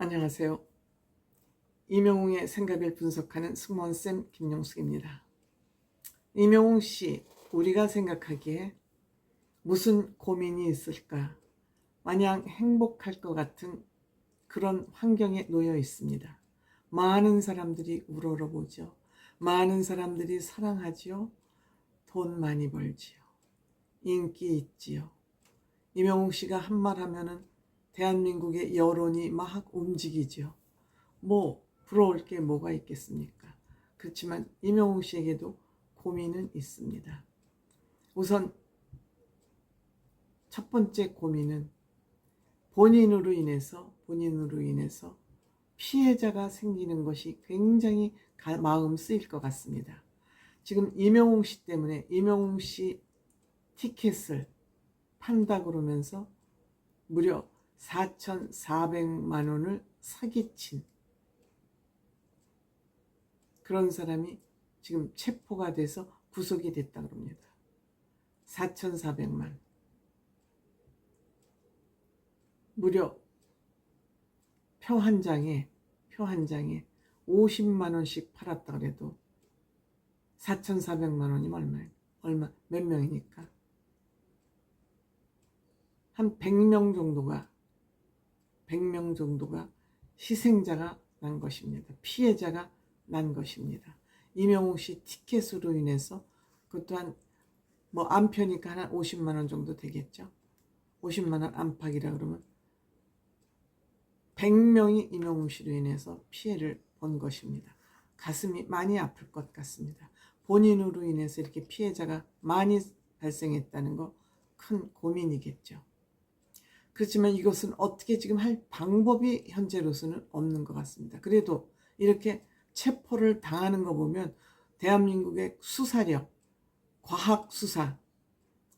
안녕하세요. 이명웅의 생각을 분석하는 승무원쌤 김용숙입니다. 이명웅 씨, 우리가 생각하기에 무슨 고민이 있을까? 마냥 행복할 것 같은 그런 환경에 놓여 있습니다. 많은 사람들이 우러러보죠. 많은 사람들이 사랑하지요. 돈 많이 벌지요. 인기 있지요. 이명웅 씨가 한 말 하면은 대한민국의 여론이 막 움직이죠. 뭐 부러울 게 뭐가 있겠습니까? 그렇지만 이명웅 씨에게도 고민은 있습니다. 우선 첫 번째 고민은 본인으로 인해서 본인으로 인해서 피해자가 생기는 것이 굉장히 가- 마음 쓰일 것 같습니다. 지금 이명웅 씨 때문에 이명웅 씨 티켓을 판다 그러면서 무려 4,400만 원을 사기친 그런 사람이 지금 체포가 돼서 구속이 됐다 그럽니다. 4,400만. 무려 표 한 장에 표 한 장에 50만 원씩 팔았다 그래도 4,400만 원이면 얼마예요? 얼마 몇 명이니까? 한 100명 정도가 100명 정도가 희생자가 난 것입니다. 피해자가 난 것입니다. 이명웅 씨 티켓으로 인해서 그것도 한뭐 안표니까 한 50만 원 정도 되겠죠. 50만 원 안팎이라 그러면 100명이 이명웅 씨로 인해서 피해를 본 것입니다. 가슴이 많이 아플 것 같습니다. 본인으로 인해서 이렇게 피해자가 많이 발생했다는 거 큰 고민이겠죠. 그렇지만 이것은 어떻게 지금 할 방법이 현재로서는 없는 것 같습니다. 그래도 이렇게 체포를 당하는 거 보면 대한민국의 수사력, 과학 수사,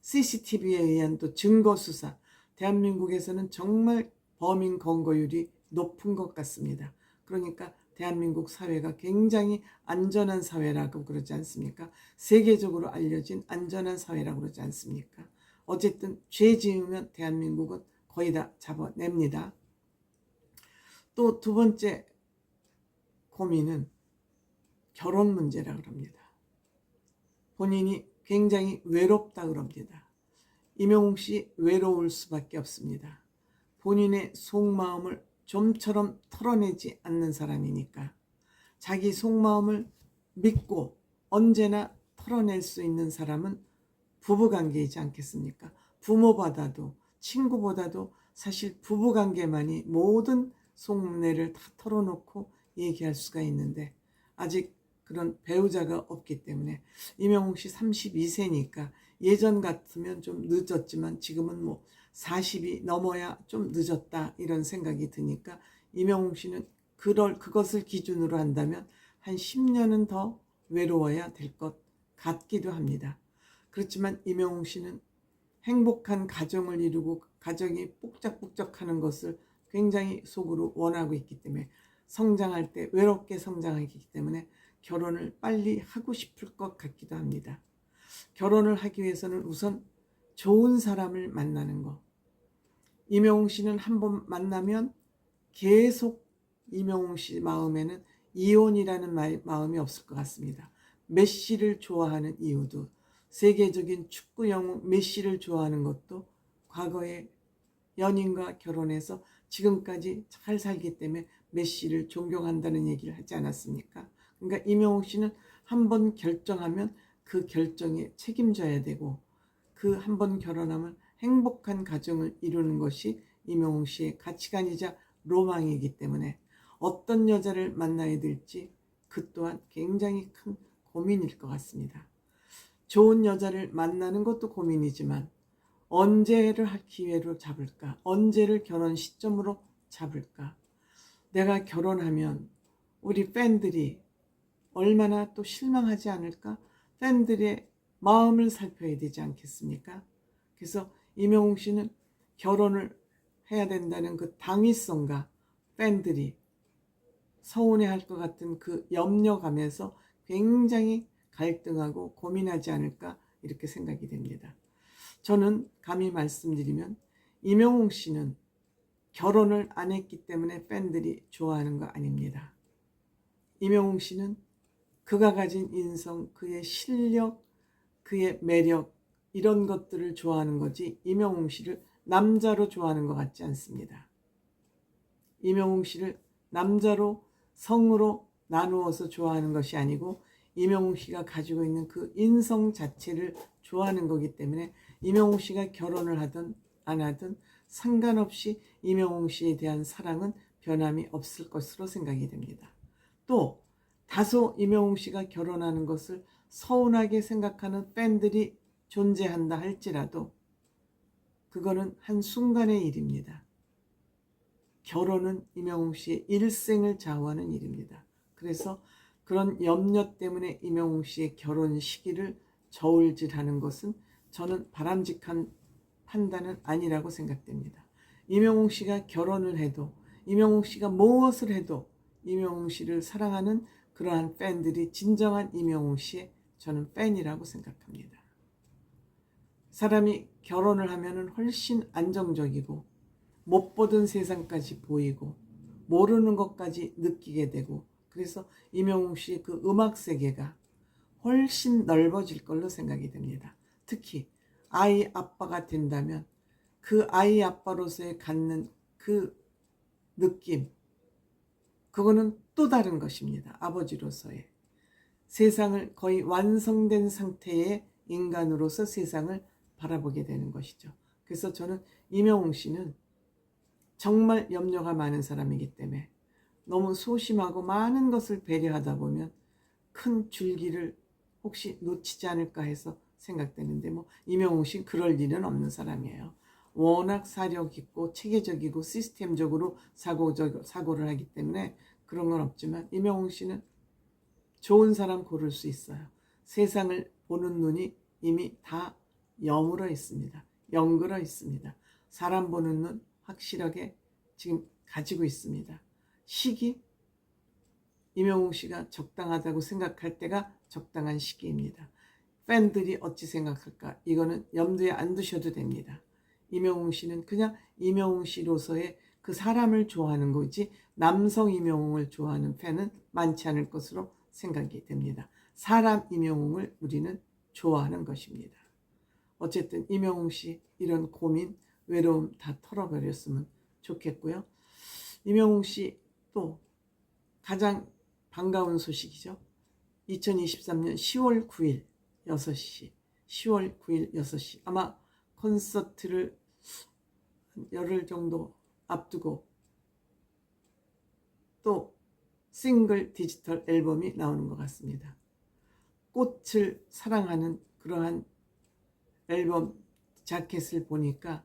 CCTV에 의한 또 증거 수사, 대한민국에서는 정말 범인 검거율이 높은 것 같습니다. 그러니까 대한민국 사회가 굉장히 안전한 사회라고 그러지 않습니까? 세계적으로 알려진 안전한 사회라고 그러지 않습니까? 어쨌든 죄 지으면 대한민국은 거의 다 잡아냅니다. 또 두 번째 고민은 결혼 문제라 그럽니다. 본인이 굉장히 외롭다 그럽니다. 이명웅 씨 외로울 수밖에 없습니다. 본인의 속마음을 좀처럼 털어내지 않는 사람이니까 자기 속마음을 믿고 언제나 털어낼 수 있는 사람은 부부관계이지 않겠습니까? 부모보다도 친구보다도 사실 부부관계만이 모든 속내를 다 털어놓고 얘기할 수가 있는데 아직 그런 배우자가 없기 때문에 이명웅 씨 32세니까 예전 같으면 좀 늦었지만 지금은 뭐 40이 넘어야 좀 늦었다 이런 생각이 드니까 이명웅 씨는 그럴 그것을 기준으로 한다면 한 10년은 더 외로워야 될 것 같기도 합니다. 그렇지만 이명웅 씨는 행복한 가정을 이루고 가정이 뽁짝뽁짝하는 것을 굉장히 속으로 원하고 있기 때문에 성장할 때 외롭게 성장하기 때문에 결혼을 빨리 하고 싶을 것 같기도 합니다. 결혼을 하기 위해서는 우선 좋은 사람을 만나는 거. 이명웅 씨는 한 번 만나면 계속 이명웅 씨 마음에는 이혼이라는 마- 마음이 없을 것 같습니다. 메시를 좋아하는 이유도 세계적인 축구 영웅 메시를 좋아하는 것도 과거에 연인과 결혼해서 지금까지 잘 살기 때문에 메시를 존경한다는 얘기를 하지 않았습니까? 그러니까 이명웅 씨는 한 번 결정하면 그 결정에 책임져야 되고 그 한 번 결혼하면 행복한 가정을 이루는 것이 이명웅 씨의 가치관이자 로망이기 때문에 어떤 여자를 만나야 될지 그 또한 굉장히 큰 고민일 것 같습니다. 좋은 여자를 만나는 것도 고민이지만 언제를 할 기회로 잡을까? 언제를 결혼 시점으로 잡을까? 내가 결혼하면 우리 팬들이 얼마나 또 실망하지 않을까? 팬들의 마음을 살펴야 되지 않겠습니까? 그래서 이명웅 씨는 결혼을 해야 된다는 그 당위성과 팬들이 서운해할 것 같은 그 염려감에서 굉장히 갈등하고 고민하지 않을까 이렇게 생각이 됩니다. 저는 감히 말씀드리면 이명웅 씨는 결혼을 안 했기 때문에 팬들이 좋아하는 거 아닙니다. 임영웅 씨는 그가 가진 인성, 그의 실력, 그의 매력 이런 것들을 좋아하는 거지 임영웅 씨를 남자로 좋아하는 것 같지 않습니다. 임영웅 씨를 남자로 성으로 나누어서 좋아하는 것이 아니고 임영웅 씨가 가지고 있는 그 인성 자체를 좋아하는 거기 때문에 임영웅 씨가 결혼을 하든 안 하든 상관없이 임영웅 씨에 대한 사랑은 변함이 없을 것으로 생각이 됩니다. 또 다소 임영웅 씨가 결혼하는 것을 서운하게 생각하는 팬들이 존재한다 할지라도 그거는 한순간의 일입니다. 결혼은 임영웅 씨의 일생을 좌우하는 일입니다. 그래서 그런 염려 때문에 임영웅 씨의 결혼 시기를 저울질하는 것은 저는 바람직한 판단은 아니라고 생각됩니다. 임영웅 씨가 결혼을 해도 임영웅 씨가 무엇을 해도 임영웅 씨를 사랑하는 그러한 팬들이 진정한 임영웅 씨의 저는 팬이라고 생각합니다. 사람이 결혼을 하면은 훨씬 안정적이고 못 보던 세상까지 보이고 모르는 것까지 느끼게 되고 그래서 임영웅 씨의 그 음악 세계가 훨씬 넓어질 걸로 생각이 됩니다. 특히 아이 아빠가 된다면 그 아이 아빠로서의 갖는 그 느낌 그거는 또 다른 것입니다. 아버지로서의 세상을 거의 완성된 상태의 인간으로서 세상을 바라보게 되는 것이죠. 그래서 저는 임영웅 씨는 정말 염려가 많은 사람이기 때문에 너무 소심하고 많은 것을 배려하다 보면 큰 줄기를 혹시 놓치지 않을까 해서 생각되는데 뭐 임영웅 씨 그럴 일은 없는 사람이에요. 워낙 사력 있고 체계적이고 시스템적으로 사고적 사고를 하기 때문에 그런 건 없지만 임영웅 씨는 좋은 사람 고를 수 있어요. 세상을 보는 눈이 이미 다 여물어 있습니다. 영글어 있습니다. 사람 보는 눈 확실하게 지금 가지고 있습니다. 시기 임영웅 씨가 적당하다고 생각할 때가 적당한 시기입니다. 팬들이 어찌 생각할까? 이거는 염두에 안 두셔도 됩니다. 임영웅 씨는 그냥 임영웅 씨로서의 그 사람을 좋아하는 거지 남성 임영웅을 좋아하는 팬은 많지 않을 것으로 생각이 됩니다. 사람 임영웅을 우리는 좋아하는 것입니다. 어쨌든 임영웅 씨 이런 고민, 외로움 다 털어버렸으면 좋겠고요. 임영웅 씨 또 가장 반가운 소식이죠. 2023년 10월 9일 6시, 10월 9일 6시 아마 콘서트를 열흘 정도 앞두고 또 싱글 디지털 앨범이 나오는 것 같습니다. 꽃을 사랑하는 그러한 앨범 자켓을 보니까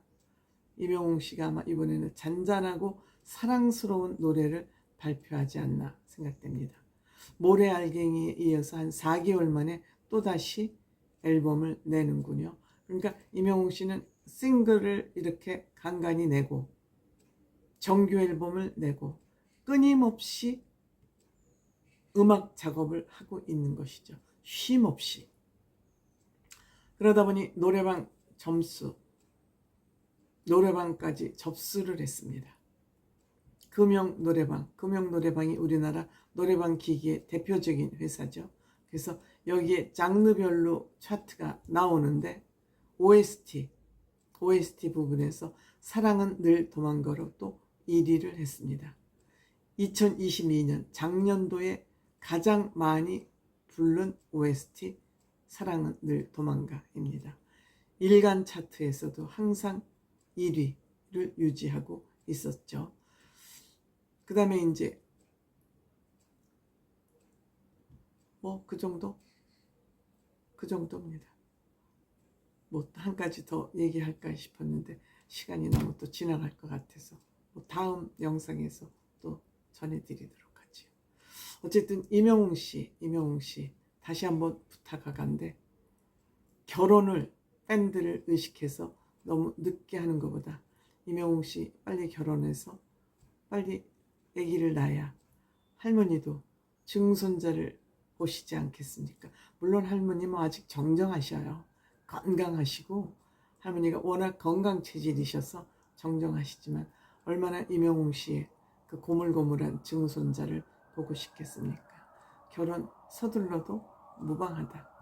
이명웅 씨가 아마 이번에는 잔잔하고 사랑스러운 노래를 발표하지 않나 생각됩니다. 모래 알갱이에 이어서 한 4개월 만에 또다시 앨범을 내는군요. 그러니까 이명웅 씨는 싱글을 이렇게 간간히 내고 정규 앨범을 내고 끊임없이 음악 작업을 하고 있는 것이죠. 쉼 없이. 그러다 보니 노래방 점수, 노래방까지 접수를 했습니다. 금영 노래방, 금영 노래방이 우리나라 노래방 기기의 대표적인 회사죠. 그래서 여기에 장르별로 차트가 나오는데 OST, OST 부분에서 사랑은 늘 도망가로 또 1위를 했습니다. 2022년 작년도에 가장 많이 부른 OST 사랑은 늘 도망가입니다. 일간 차트에서도 항상 1위를 유지하고 있었죠. 그 다음에 이제 뭐 그 정도? 그 정도입니다. 뭐 한 가지 더 얘기할까 싶었는데 시간이 너무 또 지나갈 것 같아서 뭐 다음 영상에서 또 전해드리도록 하지요. 어쨌든 이명웅 씨, 이명웅 씨 다시 한번 부탁하간데 결혼을 팬들을 의식해서 너무 늦게 하는 것보다 이명웅 씨 빨리 결혼해서 빨리 아기를 낳아야 할머니도 증손자를 보시지 않겠습니까? 물론 할머님은 아직 정정하셔요. 건강하시고 할머니가 워낙 건강 체질이셔서 정정하시지만 얼마나 임영웅 씨의 그 고물고물한 증손자를 보고 싶겠습니까? 결혼 서둘러도 무방하다.